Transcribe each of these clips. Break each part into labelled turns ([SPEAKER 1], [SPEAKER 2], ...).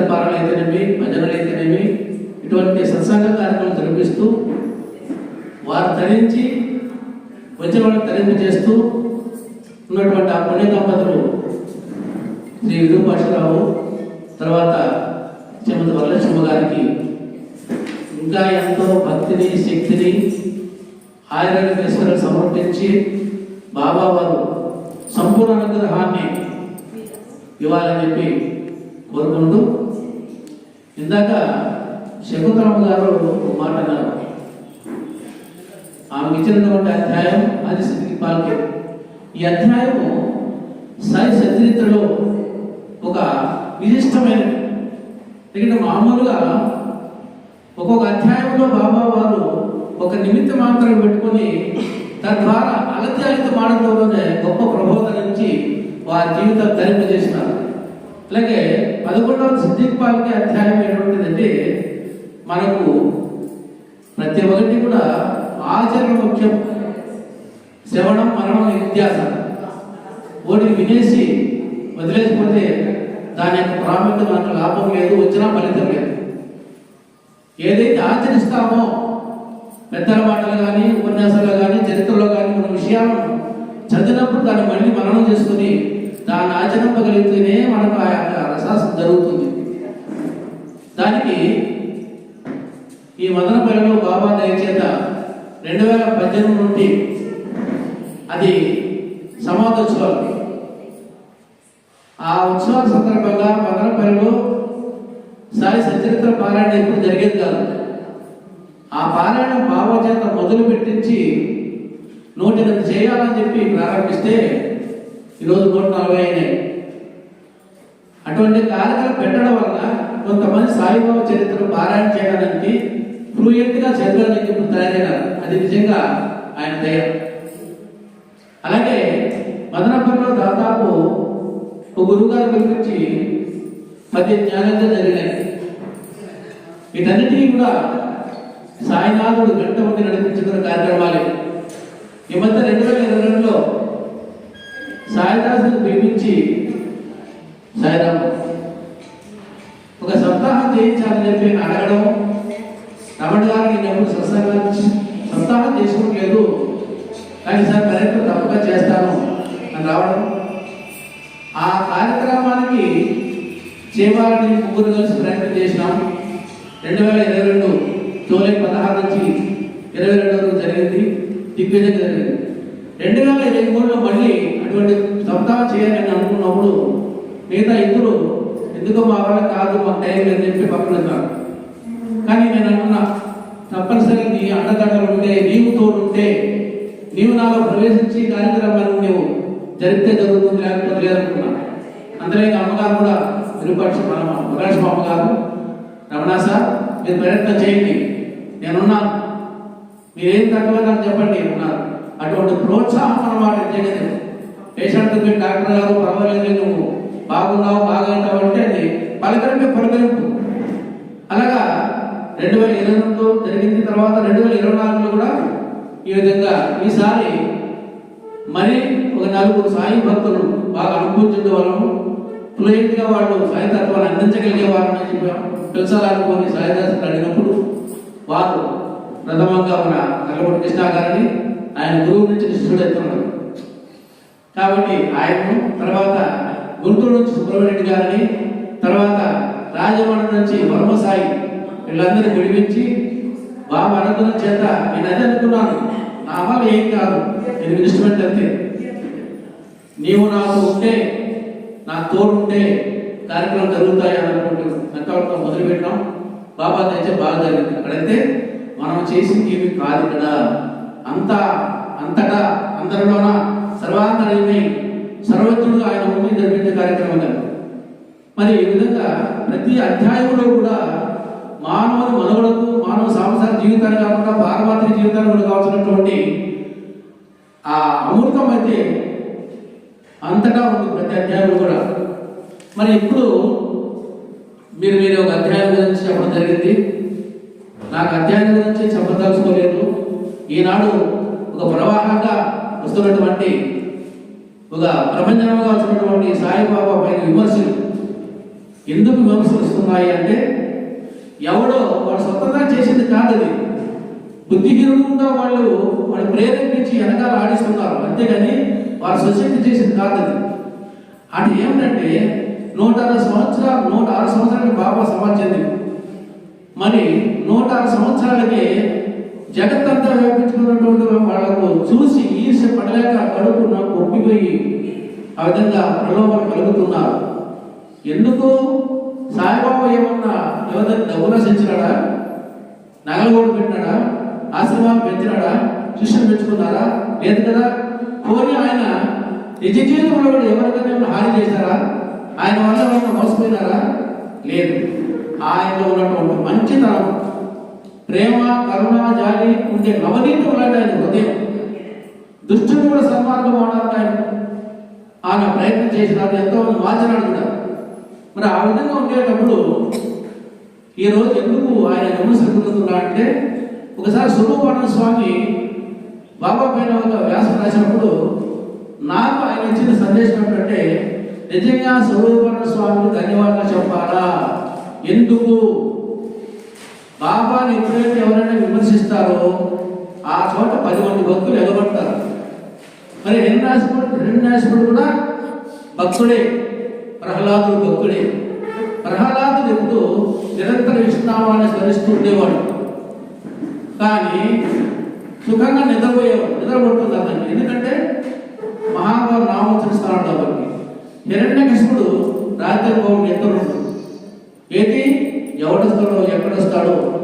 [SPEAKER 1] చరిత్ర భజనలు అయితేనేమి ఇటువంటి సత్సంగ కార్యక్రమం జరిపిస్తూ వారు తరించి వచ్చిన వాళ్ళని తరింపు చేస్తూ ఉన్నటువంటి ఆ పుణ్య దంపతులు శ్రీ విరూపాక్షరావు తర్వాత శ్రీమతి వరలక్ష్మ గారికి ఇంకా ఎంతో భక్తిని శక్తిని ఆయుర్వేశ్వరులకు సమర్పించి బాబా వారు సంపూర్ణ అనుగ్రహాన్ని ఇవ్వాలని చెప్పి కోరుకుంటూ ఇందాక శకుంతలమ్మ గారు ఒక మాట అన్నారు. ఆమెకు ఇచ్చినటువంటి అధ్యాయం అది స్థితికి పాల్కే. ఈ అధ్యాయము సాయి సచరిత్రలో ఒక విశిష్టమైనది ఎందుకంటే మామూలుగా ఒక్కొక్క అధ్యాయంలో బాబా వారు ఒక నిమిత్త మాత్రం పెట్టుకొని తద్వారా అలత్యాలిత మాటలతోనే గొప్ప ప్రబోధన నుంచి వారి జీవితం ధరింప చేసినారు అలాగే పదకొండవ సిద్ధిపాలకి అధ్యాయం ఏంటంటే మనకు ప్రతి ఒక్కటి కూడా ఆచరణ ముఖ్యం శ్రవణం మరణం వ్యత్యాసం ఓటిని వినేసి వదిలేసిపోతే దాని యొక్క ప్రాముఖ్యత మనకు లాభం లేదు వచ్చినా ఫలితం లేదు ఏదైతే ఆచరిస్తామో పెద్దల మాటలు కానీ ఉపన్యాసాలు కానీ చరిత్రలో కానీ మన విషయాలను చదివినప్పుడు దాన్ని మళ్ళీ మననం చేసుకుని దాన్ని ఆచరింపగలిగితేనే మనకు ఆ యొక్క రసాసం జరుగుతుంది. దానికి ఈ మదనపల్లిలో బాబా దయచేత రెండు వేల పద్దెనిమిది నుండి అది సమాధోత్సవాలు ఆ ఉత్సవాల సందర్భంగా మదనపల్లిలో సాయి సచరిత్ర పారాయణ ఎప్పుడు జరిగేది కాదు. ఆ పారాయణం బాబా చేత మొదలు పెట్టించి నూటినంత చేయాలని చెప్పి ప్రారంభిస్తే ఈరోజు నూట నలభై అయినాయి అటువంటి కార్యక్రమం పెట్టడం వల్ల కొంతమంది సాయిబాబా చరిత్ర పారాయణ చేయడానికి ఫ్లూయెంట్గా చదవడానికి ఇప్పుడు తయారైనారు. అది నిజంగా ఆయన దయ. అలాగే మదనపల్లిలో దాదాపు ఒక గురువుగారు పిలిపించి మధ్య జ్ఞానంగా జరిగినాయి వీటన్నిటినీ కూడా సాయినాథుడు గంట ఉండి నడిపించుకున్న కార్యక్రమాలే. ఈ మధ్య రెండు వేల ఇరవై రెండులో సాయిదాసుని ప్రేమించి సాయిరామ్ ఒక సప్తాహం చేయించాలని చెప్పి అడగడం రమణ గారిని నేను ఎప్పుడు సత్సంగం సప్తాహం చేసుకోవట్లేదు కానీ సార్ కరెక్ట్ తప్పగా చేస్తాను అని రావడం. ఆ కార్యక్రమానికి చేవాలని ముగ్గురు కలిసి ప్రయత్నం చేసినాం. రెండు వేల ఇరవై రెండు జూలై పదహారు నుంచి ఇరవై రెండు వరకు జరిగింది. దిగ్విజయం జరిగింది. రెండు వేల ఇరవై మూడులో మళ్ళీ అటువంటి సప్తాహం చేయాలని అనుకున్నప్పుడు మిగతా ఇద్దరు ఎందుకో మా వాళ్ళ కాదు మాకు టైం లేదని చెప్పి పక్కన ఉన్నారు కానీ నేను అనుకున్నా తప్పనిసరిగా నీ అండదండలు ఉంటే నీవు తోడు ఉంటే నీవు నాలో ప్రవేశించి కార్యక్రమాన్ని నువ్వు జరిగితే జరుగుతుంది లేకపోతే లేదనుకున్నా. అందులో అమ్మగారు కూడా విరూపాక్ష బాబు గారు రమణ సార్ మీరు ప్రయత్నం చేయండి. నేనున్నాను మీరేం తక్కువ నాకు చెప్పండి ఉన్నారు. అటువంటి ప్రోత్సాహం అన్నమాట నిజంగా పేషెంట్ మీరు డాక్టర్ గారు పర్వాలేదు నువ్వు. బాగున్నావు బాగవుతావు అంటే అది పలకరింపు పలకరింపు. అలాగా రెండు వేల ఇరవై రెండు జరిగింది తర్వాత రెండు వేల ఇరవై నాలుగులో కూడా ఈ విధంగా ఈసారి మరి ఒక నలుగురు సాయి భక్తులు బాగా అనుభూతి వలన ఫ్లూయెంట్గా వాళ్ళు సాయితత్వాన్ని అందించగలిగే వారిని చెప్పాం పిలిచాలనుకొని సాయిదాసులు అడిగినప్పుడు వారు ప్రథమంగా మన కల్లబడి కృష్ణ గారిని ఆయన గురువు నుంచి శిష్యుడెత్తున్నారు కాబట్టి ఆయన్ను తర్వాత గుంటూరు నుంచి సుబ్రహ్మణ్యుడి గారిని తర్వాత రాజమండ్రి నుంచి వర్మసాయి వీళ్ళందరినీ విడిపించి బాబా అనుకున్న చేత నేను అదే అనుకున్నాను. నా వల్ల ఏం కాదు. నేను ఇన్స్ట్రుమెంట్ అంతే. నీవు నాకు ఉంటే నా తోడుంటే కార్యక్రమం జరుగుతాయి అన్నటువంటి అనుకుంటున్నాను మొదలు పెట్టాం బాబా అయితే బాగా జరిగింది. అక్కడైతే మనం చేసింది ఏమి కాదు ఇక్కడ. అంతా అంతటా అందరిలోన సర్వాంతరమై సర్వజ్ఞుడు ఆయన ఉండి జరిపించే కార్యక్రమం కాదు మరి ఈ విధంగా ప్రతి అధ్యాయంలో కూడా మానవుని మనుగడకు మానవ సాంసార జీవితాన్ని కాకుండా పారమాత్రిక జీవితాన్ని కూడా కావాల్సినటువంటి ఆ అమృతం అయితే అంతటా ఉంది ప్రతి అధ్యాయం కూడా. మరి ఇప్పుడు మీరు మీరు ఒక అధ్యాయం గురించి చెప్పడం జరిగింది. నాకు అధ్యాయం గురించి చెప్పదలుచుకోలేదు. ఈనాడు ఒక ప్రవాహంగా వస్తున్నటువంటి ఒక ప్రపంచంగా వచ్చినటువంటి సాయిబాబా పైన విమర్శలు ఎందుకు విమర్శలు వస్తున్నాయి అంటే ఎవడో వాడు సొంతంగా చేసింది కాదు అది బుద్ధిహీనుడుగా వాళ్ళు వాళ్ళు ప్రేరేపించి వెనకాల ఆడిస్తున్నారు. అంతేగాని వారు సొసైటీ చేసింది కాదు అది. అది ఏమిటంటే నూట అరవై సంవత్సరాలు నూట ఆరు సంవత్సరాలకి బాబా సమాజం మరి నూట ఆరు సంవత్సరాలకి జగత్తంతా వ్యాపించుకున్నటువంటి వాళ్ళకు చూసి ఈర్ష పడలేక కడుపు నాకు ఒప్పిపోయి ఆ విధంగా ప్రలోభం కలుగుతున్నారు. ఎందుకు? సాయిబాబా ఏమన్నా ఎవరైనా డబ్బులు రచించినాడా నగలు కూడా పెట్టినాడా? ఆశ్రమాలు పెంచినాడా? శిష్యులు పెంచుకున్నారా? లేదు కదా? కోరి ఆయన నిజ జీవితంలో కూడా ఎవరికైనా హాని చేశారా? ఆయన వల్ల ఎవరైనా మోసపోయినారా? లేదు. ఆయనలో ఉన్నటువంటి మంచితనం ప్రేమ కరుణ జాలి ఉండే నవనీతం లాంటి ఆయన హృదయం. దుష్టుడు కూడా సన్మార్గం అవడానికి ఆయన ఆయన ప్రయత్నం చేసినారు ఎంతో మంది కూడా. మరి ఆ విధంగా ఉండేటప్పుడు ఈ రోజు ఎందుకు ఆయన విమర్శిస్తున్నా అంటే ఒకసారి స్వరూపానంద స్వామి బాబా పైన ఒక వ్యాసం రాసినప్పుడు నాకు ఆయన ఇచ్చిన సందేశం ఏంటంటే నిజంగా స్వరూపానంద స్వామికి ధన్యవాదాలు చెప్పాలా? ఎందుకు? బాబాని ఎప్పుడైతే ఎవరైనా విమర్శిస్తారో ఆ చోట పది మంది భక్తులు ఎగబడతారు. మరి హిరణ్యాసుడు హిరణ్యాసుడు కూడా భక్తుడే ప్రహ్లాదుడు భక్తుడే. ప్రహ్లాదుడు ఎప్పుడు నిరంతర విష్ణునామాన్ని స్మరిస్తూ ఉండేవాడు. కానీ సుఖంగా నిద్రపోయేవాడు. నిద్రపడుతుంది అతనికి ఎందుకంటే మహాభావ వారికి హిరణ్య కృష్ణుడు రాత్రి భవన్ నిద్ర ఏది? ఎవడొస్తాడో ఎక్కడొస్తాడో?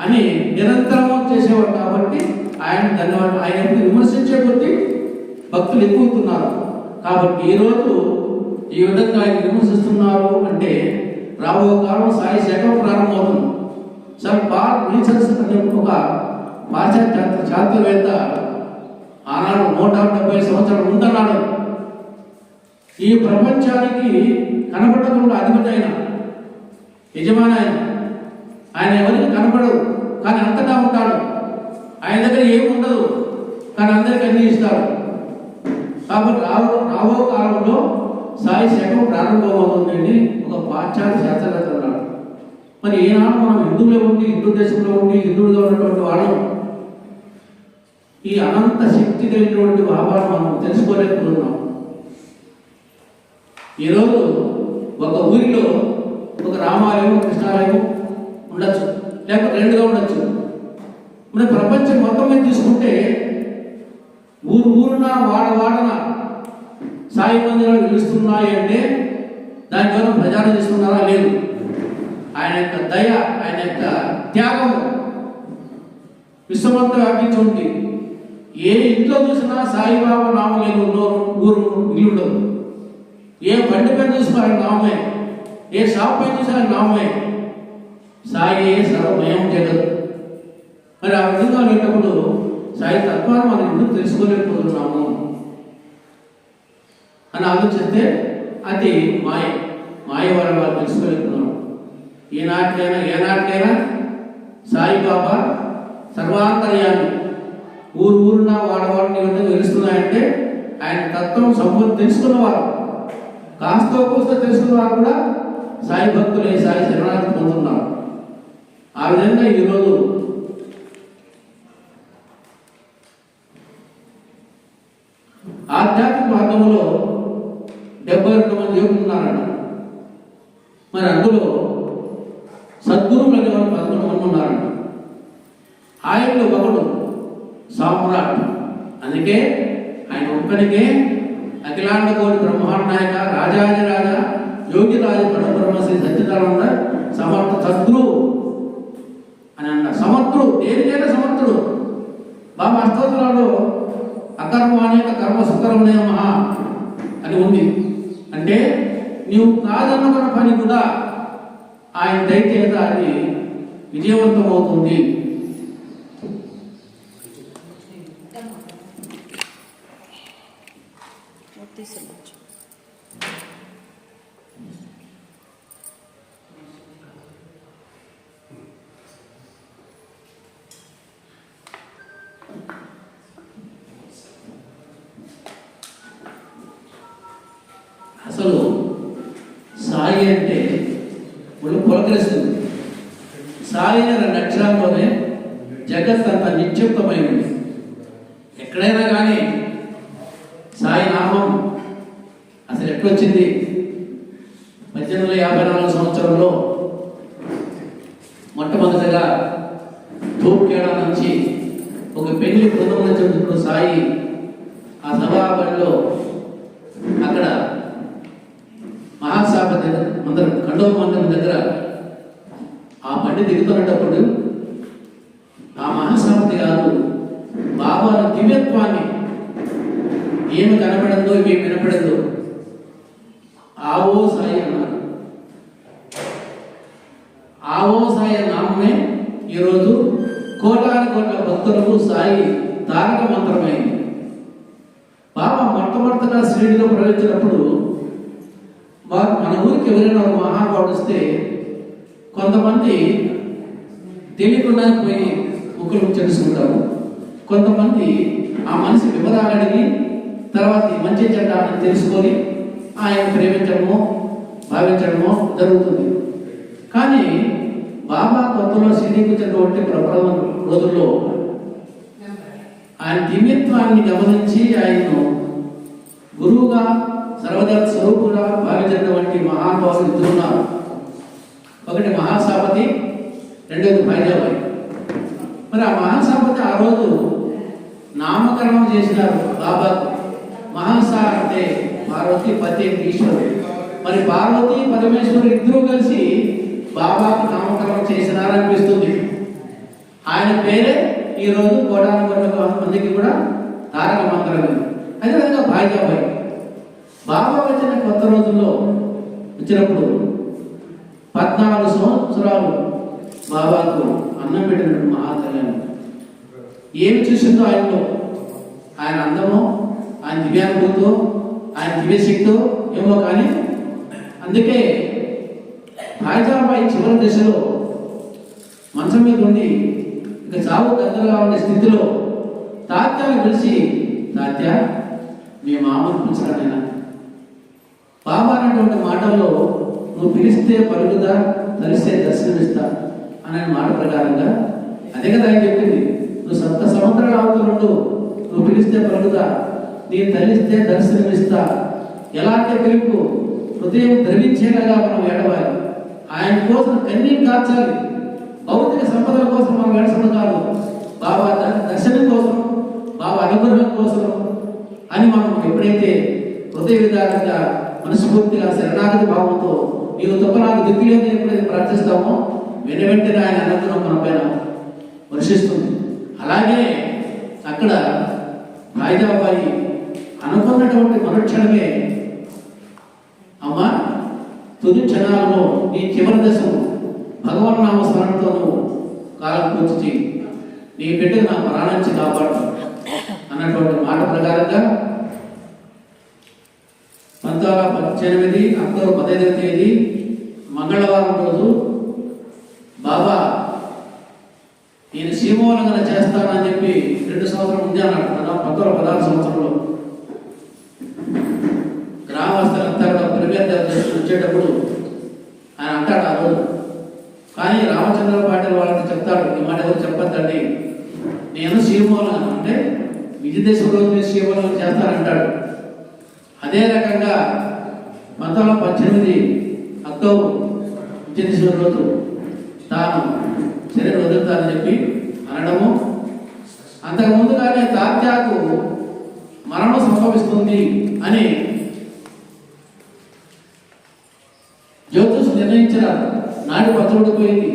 [SPEAKER 1] అని నిరంతరం చేసేవాడు కాబట్టి ఆయన ధన్యవాదం ఆయన విమర్శించే కొద్దీ భక్తులు ఎక్కువవుతున్నారు. కాబట్టి ఈరోజు ఈ విధంగా ఆయన విమర్శిస్తున్నారు అంటే రాబో కాలం సాయి శాఖ ప్రారంభమవుతుంది. సార్ పాల్ రీసెర్చ్ అనే ఒక పాశ్చాత్య శాస్త్రవేత్త ఆనాడు నూట డెబ్బై సంవత్సరాలు ఉందన్నాడు ఈ ప్రపంచానికి కనపడకుండా అధిపతి అయిన యజమాని ఆయన. ఆయన ఎవరికి కనపడదు కానీ అంతటా ఉంటాడు. ఆయన దగ్గర ఏమి ఉండదు కానీ అందరికీ అన్ని ఇస్తాడు. కాబట్టి రాబో రాబో కాలంలో సాయి శకం ప్రారంభమవుతుందని ఒక పాశ్చాత్య శాస్త్రవేత్త ఉన్నాడు మరి ఏనాడు మనం హిందువులే ఉండి హిందూ దేశంలో ఉండి హిందువులుగా ఉన్నటువంటి వాళ్ళం ఈ అనంత శక్తి కలిగినటువంటి బాబాను మనం తెలుసుకోలేకపోతున్నాం. ఈరోజు ఒక ఊరిలో ఒక రామాలయం కృష్ణాలయం ఉండొచ్చు లేకపోతే రెండుగా ఉండొచ్చు. మరి ప్రపంచం మొత్తం మీద తీసుకుంటే ఊరు ఊరున వాడ వాడన సాయి మందిరాలు నిలుస్తున్నాయి అంటే దాని ద్వారా ప్రచారం చేస్తున్నారా? లేదు. ఆయన యొక్క దయ ఆయన యొక్క త్యాగం విశ్వమంతా వ్యాపించి ఉంటుంది ఏ ఇంట్లో చూసినా సాయిబాబా నామం లేని ఊరు ఊరు ఇల్లు ఉండదు ఏ బండి పైన చూసినా ఆయన నామే. ఏ షాప్ పైన చూసినా ఆయన నామే. సాయి సర్వమయం జగత్. మరి ఆ విధంగా అనేటప్పుడు సాయి తత్వాన్ని మనం ఎందుకు తెలుసుకోలేకపోతున్నాము? అని ఆలోచిస్తే అది మాయ. మాయ వల్ల వారు తెలుసుకోలేకున్నాం ఈనాటికైనా ఏనాటికైనా సాయిబాబా సర్వాంతర్యాన్ని ఊరు ఊరున్న వాడవాడిని విధంగా తెలుస్తున్నాయంటే ఆయన తత్వం సంపూర్ణ తెలుసుకున్నవారు. కాస్త కోస్త తెలుసుకున్నవారు కూడా సాయి భక్తులే సాయి శరణార్థి పొందుతున్నారు. ఆ విధంగా ఈరోజు ఆధ్యాత్మిక మార్గంలో డెబ్బై రెండు మంది యువకులు ఉన్నారట మరి అందులో సద్గురువులు అనే వారు పదకొండు మంది ఉన్నారట ఆయనలో ఒకడు సామ్రాట్ అందుకే ఆయన ఒక్కడికే అఖిలాండ కోటి బ్రహ్మాండ నాయక రాజాదిరాజ యోగి రాజ పరబ్రహ్మ శ్రీ సత్యనారాయణ సమర్థ సద్గురు అని అన్న సమర్థుడు దేనికైనా సమర్థుడు బాబా అష్టోత్తరాలు అకర్మ అనేక కర్మ సుకర్మనే నమ అని ఉంది అంటే నీవు పని కూడా ఆయన దయచేత అది విజయవంతమవుతుంది. అసలు సాయి అంటే ఒళ్ళు పులకరిస్తుంది సాయి అనే రెండు అక్షరాల్లోనే జగత్ అంతా నిక్షిప్తమై ఉంది ఎక్కడైనా కానీ సాయి నామం అసలు ఎట్లొచ్చింది పద్దెనిమిది వందల యాభై నాలుగు సంవత్సరంలో మొట్టమొదటిగా తూర్కేడ నుంచి ఒక పెళ్ళి బృందం నుంచి వచ్చినప్పుడు సాయి ఆ సభాబడిలో అక్కడ మహాసభ దగ్గర మందిరం ఖండవ మందిరం దగ్గర ఆ బండి దిగుతున్నప్పుడు ఆ మహాసభతి గారు బాబా దివ్యత్వాన్ని ఏమి కనపడిందో ఏమి వినపడిందో ఆవో సాయి అన్నారు ఆవో సాయి నామమే ఈరోజు కోటాది కోట్ల భక్తులకు సాయి తారక మంత్రమైంది. బాబా మొట్టమొదటిగా శ్రీడిలో ప్రవేశించినప్పుడు మన ఊరికి ఎవరైనా ఒక మహానుభావుడు వస్తే కొంతమంది తెలియకుండా పోయి ముక్కులు తెలుసుకుంటారు కొంతమంది ఆ మనిషి వివరాలు అడిగి తర్వాత మంచి చెడ్డ అని తెలుసుకొని ఆయన ప్రేమించడమో భావించడమో జరుగుతుంది. కానీ బాబా కొత్తలో సిద్ధించినటువంటి ప్రప్రథమ రోజుల్లో ఆయన దివ్యత్వాన్ని గమనించి ఆయన్ను గురువుగా సర్వదర స్వరూపుగా భావించినటువంటి మహానుభావులు ఇద్దరు ఉన్నారు. ఒకటి మహాసభతి రెండోది భైరవాయి మరి ఆ మహాసభతి ఆ రోజు నామకరణం చేసినారు బాబాకు. మహాసా అంటే పార్వతి పతి ఈశ్వరుడు. మరి పార్వతి పరమేశ్వరుడు ఇద్దరూ కలిసి బాబాకు నామకరణం చేసినారనిపిస్తుంది. ఆయన పేరే ఈరోజు రోజు కోటాను మందికి కూడా తారక మంత్రం అదేవిధంగా భాగ్యాబాయి బాబా వచ్చిన కొత్త రోజుల్లో వచ్చినప్పుడు పద్నాలుగు సంవత్సరాలు బాబాకు అన్నం పెట్టినట్టు మహాకళ్యాణం ఏమి చూసిందో ఆయనలో? ఆయన అందమో? ఆయన దివ్యానుభూతో ఆయన దివ్యశక్తో ఏమో కానీ అందుకే రాజాబాయి చివరి దశలో మంచం మీద ఉండి ఇక చావు దగ్గరగా ఉండే స్థితిలో తాత్యాన్ని పిలిచి తాత్య మీ మామను పిలిచాడైనా బాబా అనేటువంటి మాటల్లో నువ్వు పిలిస్తే పలుకుదా తలిస్తే దర్శనమిస్తా అనే మాట ప్రకారంగా అదే కదా ఆయన చెప్పింది. నువ్వు సప్త సంవత్సరాలు అవుతున్నట్టు నువ్వు పిలిస్తే పలుకుదా నీ తలిస్తే దర్శనమిస్తా ఎలాంటి పిలుపు? హృదయం ద్రవించేలాగా మనం ఏడవాలి. ఆయన కోసం కన్నీరు కార్చాలి భౌతిక సంపదల కోసం మనం వేడసడం కాదు. బాబా దర్శనం కోసం బాబా అనుగ్రహం కోసం అని మనం ఎప్పుడైతే హృదయ విధానంగా మనస్ఫూర్తిగా శరణాగతి భావంతో నీవు తప్ప నాకు దిక్కు లేదు ఎప్పుడైతే ప్రార్థిస్తామో వెన వెంటనే ఆయన అనంతరం మన పైన వర్షిస్తుంది. అలాగే అక్కడ రాయిదాబాయి అనుకున్నటువంటి మరుక్షణమే అమ్మా తుది క్షణాలలో నీ చివరి దశను భగవన్ నామస్మరణతో నువ్వు కాలం పూర్తి చేయి. నీ బిడ్డకు నా ప్రాణించి కాపాడు అన్నటువంటి మాట ప్రకారంగా పంతొమ్మిది వందల పద్దెనిమిది అక్టోబర్ పదహైదవ తేదీ మంగళవారం రోజు బాబా నేను సీమోల్లంఘన చేస్తానని చెప్పి రెండు సంవత్సరం ముందే అన్నాడు. కదా పంతొమ్మిది పదహారు సంవత్సరంలో గ్రామస్తులంతా కూడా ప్రిపేర్ వచ్చేటప్పుడు ఆయన అంటాడు ఆ రోజు కానీ రామచంద్ర వాళ్ళకి చెప్తాడు ఈ మాట ఎవరు చెప్పొద్దండి. నేను సీమోల్లంఘన అంటే విజయదేశంలో మీరు సీమోల్లంఘన చేస్తానంటాడు. అదే రకంగా పంతొమ్మిది పద్దెనిమిది అక్టోబర్ విజయదేశం రోజు తాను శరీరం వదులుతానని చెప్పి అనడము. అంతకు ముందుగానే తాత్యాకు మరణం సంభవిస్తుంది అని జ్యోతిష్ నిర్ణయించిన నాటి పచ్చబడిపోయింది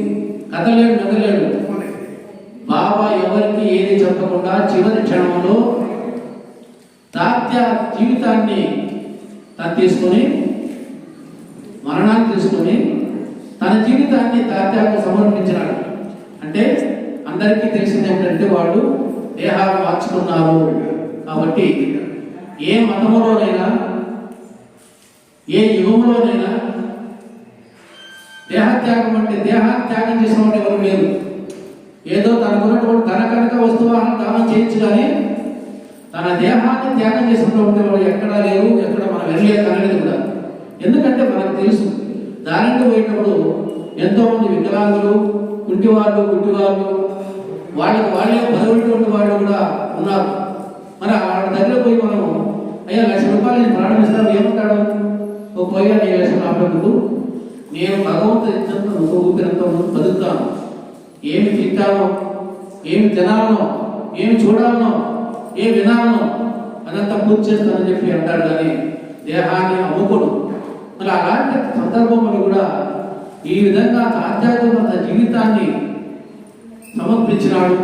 [SPEAKER 1] కదలేడు మెదలేడు బాబా ఎవరికి ఏది చెప్పకుండా చివరి క్షణంలో తాత్య జీవితాన్ని తను తీసుకొని మరణాన్ని తీసుకొని తన జీవితాన్ని తాత్యాకు సమర్పించినాడు. అంటే అందరికీ తెలిసింది ఏంటంటే వాళ్ళు దేహాలు మార్చుకున్నారు కాబట్టి ఏ మతములోనైనా ఏ యుగంలోనైనా దేహత్యాగం అంటే దేహాన్ని చేసిన వాడు ఎవరు లేరు. ఏదో తనకున్నటువంటి తన కనుక వస్తువాలను దానం చేయొచ్చు కానీ తన దేహాన్ని త్యాగం చేసినటువంటి వాడు ఎక్కడా లేరు ఎక్కడ మనం వెళ్ళలేదు అనేది కూడా. ఎందుకంటే మనకు తెలుసు దానికి పోయేటప్పుడు ఎంతోమంది వికలాంగులు కుంటివాళ్ళు గుడ్డివాళ్ళు వాళ్ళకి వాళ్ళే బలమైనటువంటి వాళ్ళు కూడా ఉన్నారు. మరి వాళ్ళ దగ్గర పోయి మనం అయ్యా లక్ష రూపాయలు నేను ప్రారంభిస్తాను ఏమంటాడు? ఒక పోయా నీ లక్షలు ఆపేందుకు నేను భగవంతుడు ఇచ్చినంత ఒక ఊపిరంత బతుకుతాను. ఏమి తింటానో ఏమి తినాలనో ఏమి చూడాలనో ఏమి వినాలనో అదంతా పూర్తి చేస్తానని చెప్పి అంటాడు కానీ దేహాన్ని అమ్ముకోడు. మరి అలాంటి సందర్భంలో కూడా ఈ విధంగా ఆధ్యాత్మిక జీవితాన్ని సమర్పించినాడు.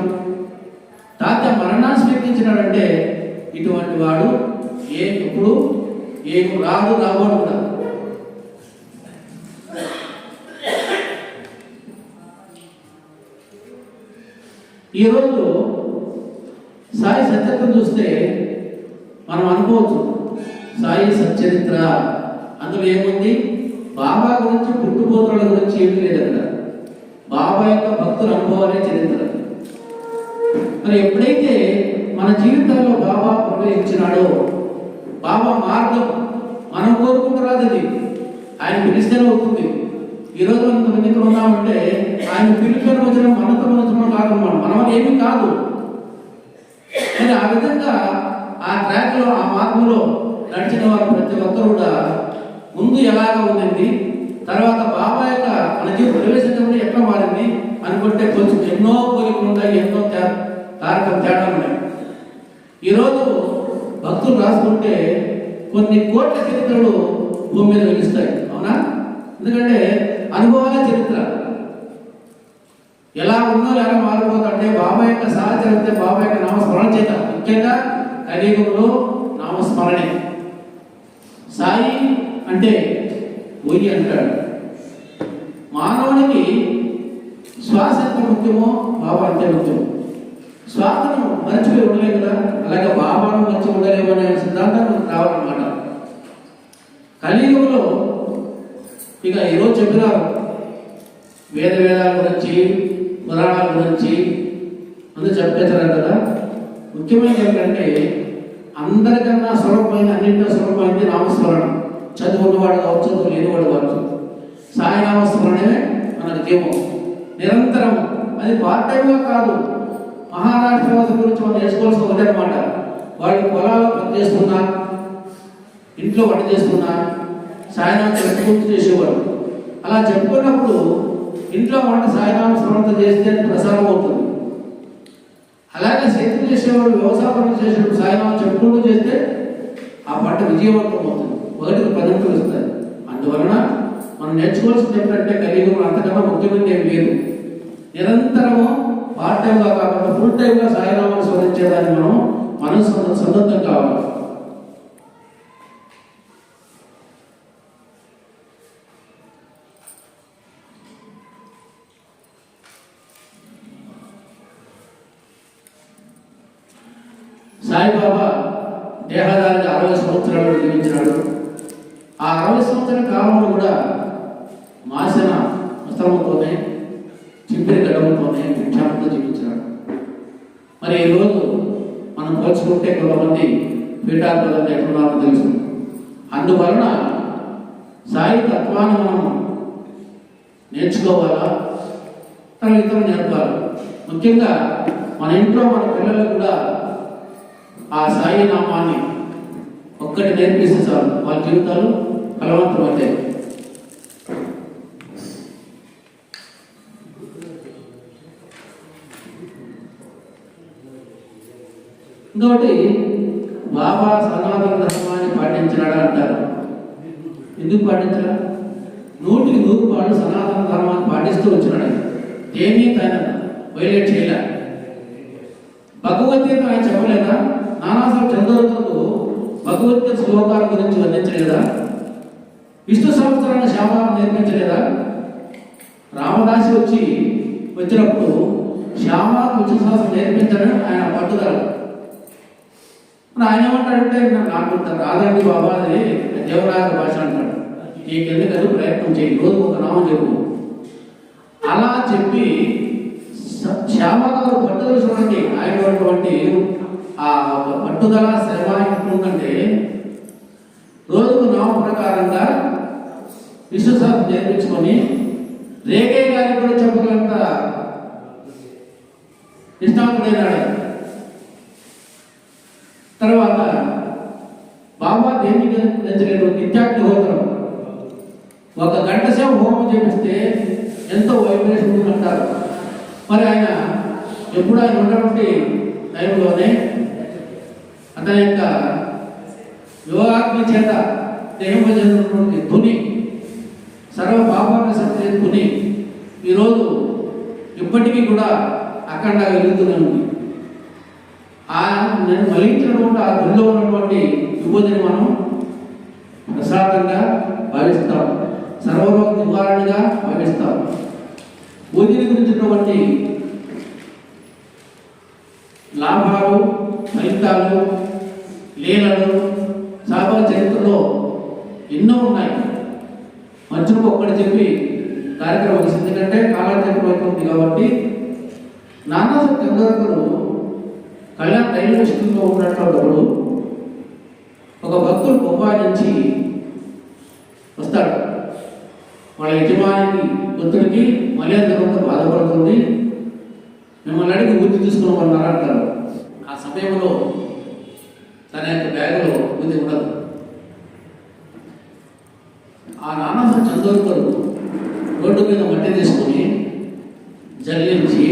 [SPEAKER 1] తాత మరణాన్ని స్వీకరించినాడంటే ఇటువంటి వాడు ఏ ఎప్పుడు ఏ రాదు రాబోడు కూడా ఈరోజు సాయి సచరిత్ర చూస్తే మనం అనుకోవచ్చు సాయి సచరిత్ర అందులో ఏముంది? బాబా గురించి పుట్టుపోతుల గురించి ఏమి లేదంట బాబా యొక్క భక్తుల అనుభవాలే చరిత్ర. మరి ఎప్పుడైతే మన జీవితాల్లో బాబా ప్రవేశించినాడో బాబా మార్గం మనం కోరుకుంటున్నది ఆయన పిలిస్తేనే అవుతుంది. ఈరోజు మనం ఇంతమంది ఇక్కడ ఉన్నామంటే ఆయన పిలిపిన వచ్చిన మనతో వచ్చిన కాదు మనం మనం ఏమీ కాదు. మరి ఆ విధంగా ఆ ట్రాక్లో ఆ మార్గంలో నడిచిన వారు ప్రతి ఒక్కరు కూడా ముందు ఎలాగ ఉండింది తర్వాత బాబా యొక్క మన జీవితం ప్రవేశించడం ఎట్లా మారింది? అనుకుంటే కొంచెం ఎన్నో కోరికలు ఉన్నాయి ఎన్నో తే- తారక తేడాలు ఉన్నాయి. ఈరోజు భక్తులు రాసుకుంటే కొన్ని కోట్ల చరిత్రలు భూమి మీద వెలుస్తాయి. అవునా? ఎందుకంటే అనుభవాల చరిత్ర. ఎలా ఉందో ఎలా మారిపోతుంటే బాబా యొక్క సహచరితే బాబా యొక్క నామస్మరణ చేత. ముఖ్యంగా కలియుగంలో నామస్మరణే. సాయి అంటే పోయి అంటాడు. మానవునికి శ్వాస ఎంత ముఖ్యమో బాబా అంతే ముఖ్యం. శ్వాసను మర్చిపోయి ఉండలేవు కదా. అలాగే బాబాను మర్చి ఉండలేము అనే సిద్ధాంతం రావాలన్నమాట. కలియుగంలో ఇక ఈరోజు చెప్పినారు. వేద వేదాల గురించి పురాణాల గురించి అందరూ చెప్పేశారు కదా. ముఖ్యమైనది ఏంటంటే అందరికన్నా స్వరూపమైన అన్నింటిలో స్వరూపమైంది నామస్మరణం. చదువున్నవాడు కావచ్చు చదువు లేనివాడు కావచ్చు. సాయి మనకి మనకు జీవం. నిరంతరం. అది పార్ట్ టైంగా కాదు. మహారాష్ట్ర వాసుల గురించి మనం నేర్చుకోవాల్సిన ఒకటే అనమాట వాళ్ళు పొలాల్లో పని చేస్తున్నా ఇంట్లో వంట చేస్తున్నా సాయనామం గుర్తు చేసేవాడు అలా చెప్పుకున్నప్పుడు ఇంట్లో వంట సాయనామం స్మరణ చేస్తే ప్రసారం అవుతుంది. అలాగే సేద్యం చేసేవాడు వ్యవసాయ పనులు చేసేటప్పుడు సాయనామం చెప్పుకుంటూ చేస్తే ఆ పంట విజయవంతం అవుతుంది. ఒకటికి పదంతులు వస్తాయి అందువలన మనం నేర్చుకోవాల్సింది ఏంటంటే కలియుగం అంతకన్నా ముఖ్యమైనది ఏం లేదు. నిరంతరము పార్ట్ టైంగా కాకుండా ఫుల్ టైంగా సాయినామాన్ని స్మరించేదాన్ని మనం మనసు సన్నద్ధం కావాలి. సాయిబాబా దేహదానికి అరవై సంవత్సరాలు జీవించినాడు. ఆ అరవై సంవత్సరాల కాలంలో కూడా మాసిన వస్త్రముతోనే చింపిరి గడవలతోనే భిక్షాంతో జీవించినాడు. మరి ఈరోజు మనం పోల్చుకుంటే కొంతమంది పీఠాధిపతులు ఎక్కడున్నారో తెలుసు. అందువలన సాయి తత్వాన్ని మనం నేర్చుకోవాలా? తన ఇతరులు నేర్పాలి? ముఖ్యంగా మన ఇంట్లో మన పిల్లలకు కూడా ఆ సాయి నామాన్ని ఒక్కటి నేర్పిస్తే చాలు. వాళ్ళ జీవితాలు ఫలవంతమవుతాయి. అవుతాయి ఇంకొకటి బాబా సనాతన ధర్మాన్ని పాటించినాడా అంటారు. ఎందుకు పాటించరా నూటికి నూరు పాటు సనాతన ధర్మాన్ని పాటిస్తూ వచ్చినాడు ఏమీ తన వైలేట్ చేయలే. భగవద్గీత ఆయన చెప్పలేదా? నానాసార్లు చంద్రులకు భగవద్గీత శ్లోకాల గురించి వర్ణించలేదా విష్ణు సంవత్సరాన్ని శ్యామాలను నేర్పించలేదా? రామదాసి వచ్చి వచ్చినప్పుడు శ్యామాకు విష్ణు సహస్రం నేర్పించడం ఆయన పట్టుదల. మరి ఆయన ఏమంటాడంటే నాకు రాదండి బాబా అది దేవరాజ భాష అంటాడు. నీకెందుకు ప్రయత్నం చేయి రోజు ఒక నామం చెప్పు. అలా చెప్పి శ్యామగారు పట్టుదల చూడండి ఆయన ఉన్నటువంటి ఆ పట్టుదల శ్రమ ఎట్లుందంటే రోజుకు నామ ప్రకారంగా విశ్వసాలు నేర్పించుకొని రేగే గారి కూడా చెప్పగలంత నిష్ణాతుడైనాడు. తర్వాత బాబా దేనికి నచ్చలేదు నిత్యాగ్నిహోత్రం ఒక గంట సేపు హోమం చేపిస్తే ఎంతో వైబ్రేషన్ ఉంటుందంటారు. మరి ఆయన ఎప్పుడు ఆయన ఉన్నటువంటి టైంలోనే అతని యొక్క యోగాత్మ చేత దేహం చెందినటువంటి ధుని సర్వ పాపాన్ని సత్య ధుని ఈరోజు ఇప్పటికీ కూడా అఖండ వెలుగుతూనే ఉంది. ఆ నేను మలించినటువంటి ఆ ధునిలో ఉన్నటువంటి విభూతిని మనం ప్రసాదంగా భావిస్తాం. సర్వరోగ నివారణగా భావిస్తాం. భూతిని గురించినటువంటి లాభాలు ఫలితాలు లీలలు సాగర చరిత్రలో ఎన్నో ఉన్నాయి మధ్యలో ఒక్కటి చెప్పి కార్యక్రమం ముగిసింది. ఎందుకంటే కాలాచరణ అవుతుంది కాబట్టి నానా చంద్రకరు కళ్యాణ్ రైల్వే స్టేషన్లో ఉన్నటువంటి ఒక భక్తుడు బొంబాయి నుంచి వస్తాడు వాళ్ళ యజమానికి ఒత్తిడికి మర్యాద కొంత బాధపడుతుంది. మిమ్మల్ని అడిగి బుద్ధి తీసుకున్నామన్నారు అంటారు. ఆ సమయంలో తన యొక్క బ్యాగులో బుద్ధి ఉండదు. ఆ నానా చందోర్కరు రోడ్డు మీద మట్టి తీసుకుని జల్లించి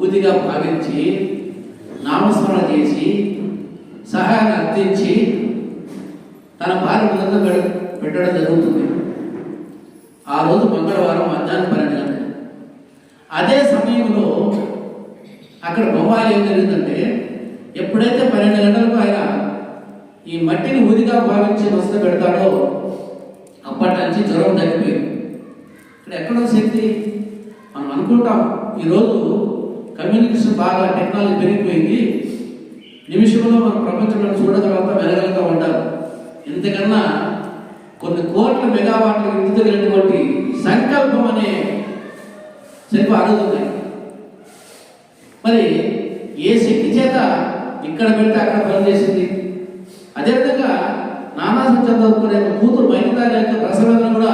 [SPEAKER 1] ఊదిగా భావించి నామస్మరణ చేసి సహాయాన్ని అర్థించి తన భార్య ముందు పెట్టడం జరుగుతుంది. మంగళవారం మధ్యాహ్నం పన్నెండు గంటలు అదే సమయంలో అక్కడ బొంబాయిలో ఏం జరిగిందంటే ఎప్పుడైతే పన్నెండు గంటలకు ఆయన ఈ మట్టిని ఊదిగా భావించి వస్త పెడతాడో అప్పటి నుంచి జ్వరం తగ్గిపోయింది. ఇక్కడ ఎక్కడో శక్తి మనం అనుకుంటాం ఈరోజు కమ్యూనికేషన్ బాగా టెక్నాలజీ పెరిగిపోయింది. నిమిషంలో మన ప్రపంచంలో చూడగలుగుతాం వినగలుగుతాం ఉంటారు. ఇంతకన్నా కొన్ని కోట్ల మెగావాట్ల విద్యుత్ కలిగినటువంటి సంకల్పం అనే శిల్ప అడుగుతున్నాయి మరి ఏ శక్తి చేత ఇక్కడ పెడితే అక్కడ పనిచేసింది? అదేవిధంగా నానాసం చంద్రబాబు యొక్క కూతురు మైనదారి యొక్క ప్రసవేదన కూడా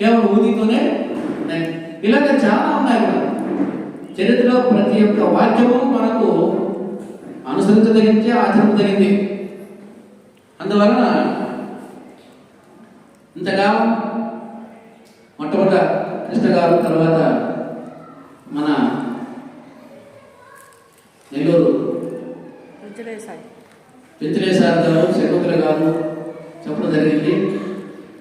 [SPEAKER 1] కేవలం ఊదితోనే ఉన్నాయి. ఇలాగే చాలా ఉన్నాయి కూడా. చరిత్రలో ప్రతి ఒక్క వాక్యము మనకు అనుసరించదగింది ఆచరించదగింది. అందువలన ఇంతగా మొట్టమొదట కృష్ణ గారు తర్వాత మన నెల్లూరు పెంచలేసారి గారు శకుంతల గారు చెప్పడం జరిగింది.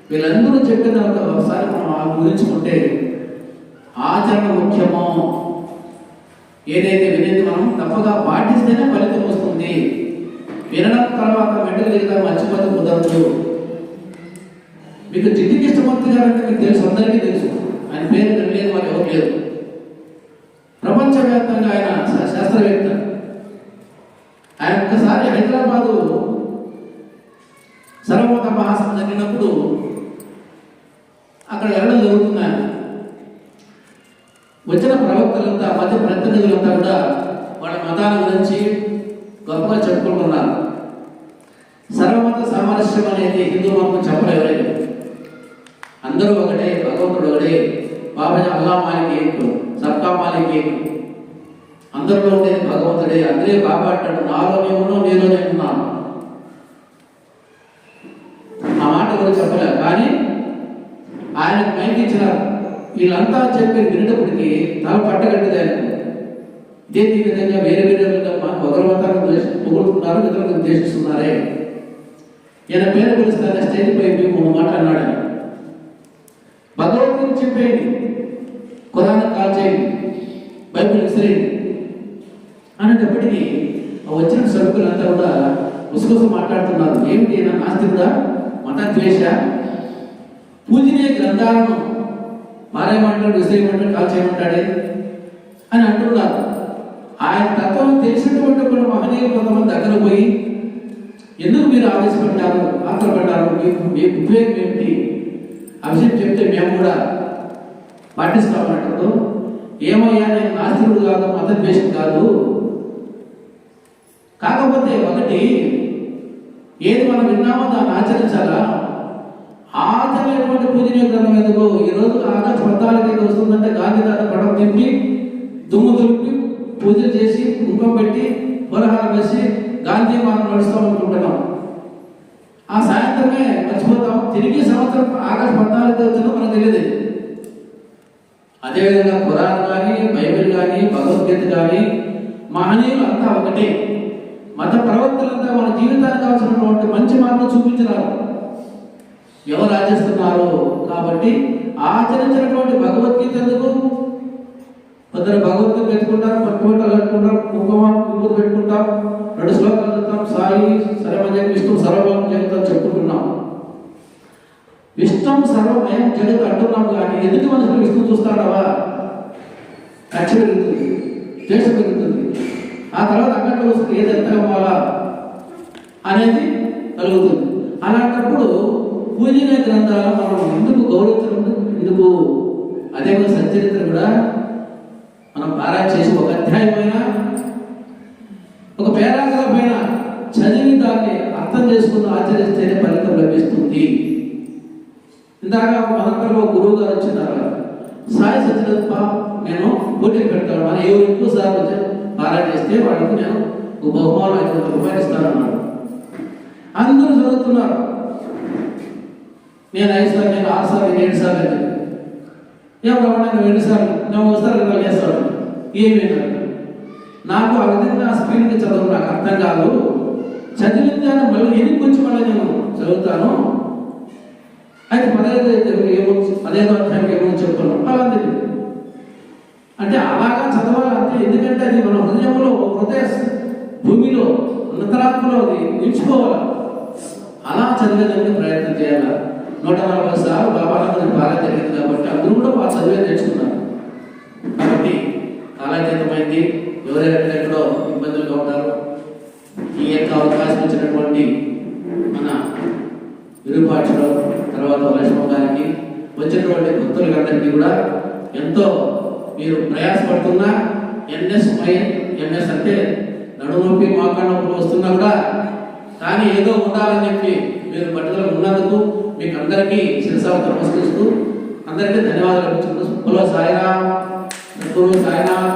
[SPEAKER 1] వీళ్ళందరూ చెప్పిన ఒక ఒకసారి మనం ఆ గురించుకుంటే ఆచరణ ముఖ్యమో ఏదైతే వినేది మనం తప్పగా పాటిస్తేనే ఫలితం వస్తుంది. వినడం తర్వాత వెంటనే మర్చిపోతే కుదరదు. మీకు చిట్టి కృష్ణమూర్తి గారు అంటే మీకు తెలుసు అందరికీ తెలుసు. ఆయన పేరు తెలియదు వారు ఎవరు లేరు. ప్రపంచవ్యాప్తంగా ఆయన శాస్త్రవేత్త. ఆయన ఒక్కసారి హైదరాబాదు సర్వమత మహాసభ జరిగినప్పుడు అక్కడ వెళ్ళడం జరుగుతుంది ఆయన. వచ్చిన ప్రవక్తలంతా మధ్య ప్రతినిధులంతా కూడా వాళ్ళ మతాల గురించి గొప్పగా చెప్పుకుంటున్నారు. సర్వమత సామరస్యం అనేది హిందూ మతం చెప్పలేరు. అందరూ ఒకటే భగవంతుడు ఒకటే. బాబాజీ అల్లా మాలిక్ ఏక్ సబ్కా మాలిక్ ఏక్. అందరిలో ఉండేది భగవంతుడే. అందరే బాబా అంటాడు నాలో ఉన్నావు నేను ఉన్నాను ఆ మాట కూడా చెప్పలేదు కానీ ఆయనకు మైకిచ్చిన వీళ్ళంతా చెప్పి వినేటప్పటికి తల పట్టగట్టదు ఆయనకు ఇదే ఈ విధంగా వేరే వేరే విధంగా ఒకరి మాత్రం ద్వేష పొగుడుతున్నారు ఇతరులను ద్వేషిస్తున్నారే. ఈయన పేరు పిలుస్తానే స్టేజ్ పై మూడు మాట్లాడినాడు ఆయన. గురించి చెప్పేయండి. ఖురాన్ కాల్ చేయండి. బైబిల్ విసిరేయండి. అనేటప్పటికీ వచ్చిన సరుకులంతా కూడా ఉసుకొసు మాట్లాడుతున్నారు. ఏమిటి నా నాస్తికుడా మత ద్వేష పూజనీయ గ్రంథాలను మారేమంటాడు విసిరేయమంటాడు కాల్ చేయమంటాడే అని అంటున్నారు. ఆయన తత్వం తెలిసినటువంటి కొన్ని మహనీయులు కొంతమంది దగ్గర పోయి ఎందుకు మీరు ఆవేశపడ్డారు? ఆత్రపడ్డారు మీకు మీ ఉపయోగం ఏమిటి? ఆ విషయం చెప్తే మేము కూడా పాటిస్తామన్నప్పుడు ఏమయ్యా నేను నాస్తికుడు కాదు మత ద్వేషం కాదు. కాకపోతే ఒకటి ఏది మనం విన్నామో దాని ఆచరించాలా ఆచరణటువంటి పూజనీయ గ్రంథం ఎందుకు ఈరోజు ఆగస్టు పద్నాలుగు తేదీ వస్తుందంటే గాంధీ తాత పడవ తిప్పి దుమ్ము దులిపి పూజలు చేసి కుంకుమ పెట్టి పురహారం వేసి గాంధీ మనం నడుస్తాం అనుకుంటున్నాం ఆ సాయంత్రమే మర్చిపోతాం తిరిగి సంవత్సరం ఆగస్టు పద్నాలుగు తేదీ వచ్చిందో మనకు తెలియదు అదేవిధంగా ఖురాన్ కానీ బైబిల్ కానీ భగవద్గీత కానీ మహనీయులు అంతా ఒకటే మత ప్రవక్తలంతా మన జీవితానికి కావాల్సినటువంటి మంచి మార్గం చూపించినారు ఎవరు ఆచరిస్తున్నారు కాబట్టి ఆచరించినటువంటి భగవద్గీత ఎందుకు కొందరు భగవద్గీత పెట్టుకుంటారు పట్టుబట్టలు కట్టుకుంటారు కుంకుమ విభూతి పెట్టుకుంటాం రెండు శ్లోకాలు చదువుతాం సాయి సర్వజన్ విష్ణు సర్వభౌమ జగత్ చెప్పుకుంటున్నాం విష్ణం సర్వమయం జగత్ అంటున్నాం కానీ ఎదుటి మనుషులు విష్ణు చూస్తాడవా కక్ష పెరుగుతుంది ద్వేషం పెరుగుతుంది. ఆ తర్వాత అంగట్లో వస్తుంది ఏది ఎంత కావాలా అనేది కలుగుతుంది. అలాంటప్పుడు పూజనీయ గ్రంథాలు మనం ఎందుకు గౌరవించడం ఎందుకు అదే విధంగా సచ్చరిత్ర కూడా మనం పారాయణ చేసి ఒక అధ్యాయమైన ఒక పేరాగ్రాఫ్ అయినా చదివి దాన్ని అర్థం చేసుకుని ఆచరిస్తేనే ఫలితం లభిస్తుంది. ఇందాక మొదట్లో గురువు గారు వచ్చినారు. సాయి సత్యనాథ్ నేను పోటీలు పెడతాను. అని ఎవరు ఎక్కువ సార్లు వచ్చి పారాయణ చేస్తే వాళ్ళకి నేను ఒక బహుమానం ఐదు వందల రూపాయలు ఇస్తానన్నాడు. అందరూ చదువుతున్నారు. నేను ఐదు సార్లు నేను ఆరు సార్లు ఏడు సార్లు అని ఏం రావడానికి రెండు సార్లు. నేను ఒకసారి రెండు చేస్తాను. ఏమీ నాకు ఆ విధంగా స్పీడ్కి చదవడం నాకు అర్థం కాదు. చదివిన దాన్ని మళ్ళీ ఎన్ని కొంచెం మళ్ళీ నేను చదువుతాను. అయితే పదహైదు ఏమో పదహైదు అధ్యాయం ఏమో చెప్తున్నాం అలా తెలియదు. అంటే అలాగా చదవాలి ఎందుకంటే అది మన హృదయంలో హృదయ. భూమిలో అంతరాత్మలో అది నిలుచుకోవాలి అలా చదివేదానికి ప్రయత్నం చేయాలి? నూట నలభై సార్లు బాబానందరి బాగా జరిగింది కాబట్టి అందరూ కూడా బాగా చదివే నేర్చుకున్నారు. కాబట్టి కాలాతీతమైంది ఎవరెవరైనా ఎక్కడో ఇబ్బందులుగా ఉన్నారు ఈ యొక్క అవకాశం ఇచ్చినటువంటి మన విరూపాక్షలో తర్వాత వైష్ణవ గారికి వచ్చినటువంటి భక్తులందరికీ కూడా ఎంతో మీరు ప్రయాసపడుతున్నా ఎన్ఎస్ ఎంఎస్ అంటే నడునొప్పి నొప్పి వస్తున్నా కూడా కానీ ఏదో ఉండాలని చెప్పి మీరు పట్టుదల ఉన్నందుకు మీకు అందరికీ శిరసాలు నమస్కరిస్తూ అందరికీ ధన్యవాదాలు సాయినా సాయిరామ్ సద్గురు సాయిరామ్